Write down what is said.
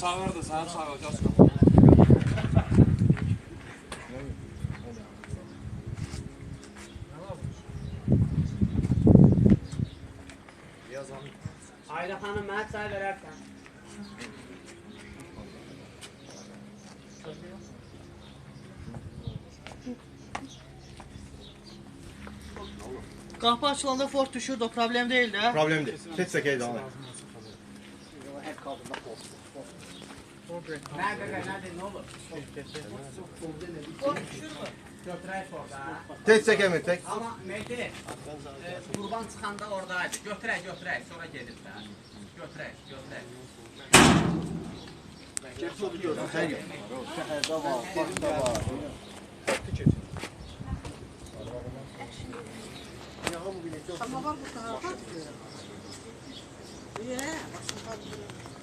Sağırdı, sağır sağıracağız. Ayda xanım mənə çay verərsən. Kapı açılanda Ford düşürdü problem değil de. Problem değil. Keç sekeydi ona. Tek seke mi tek? Amma Mehdi, e, qurban çıxanda oradaydı. Götürək, götürək, sonra gedib də. Götürək, götürək. Ama var bu tarafa. Yeah, başka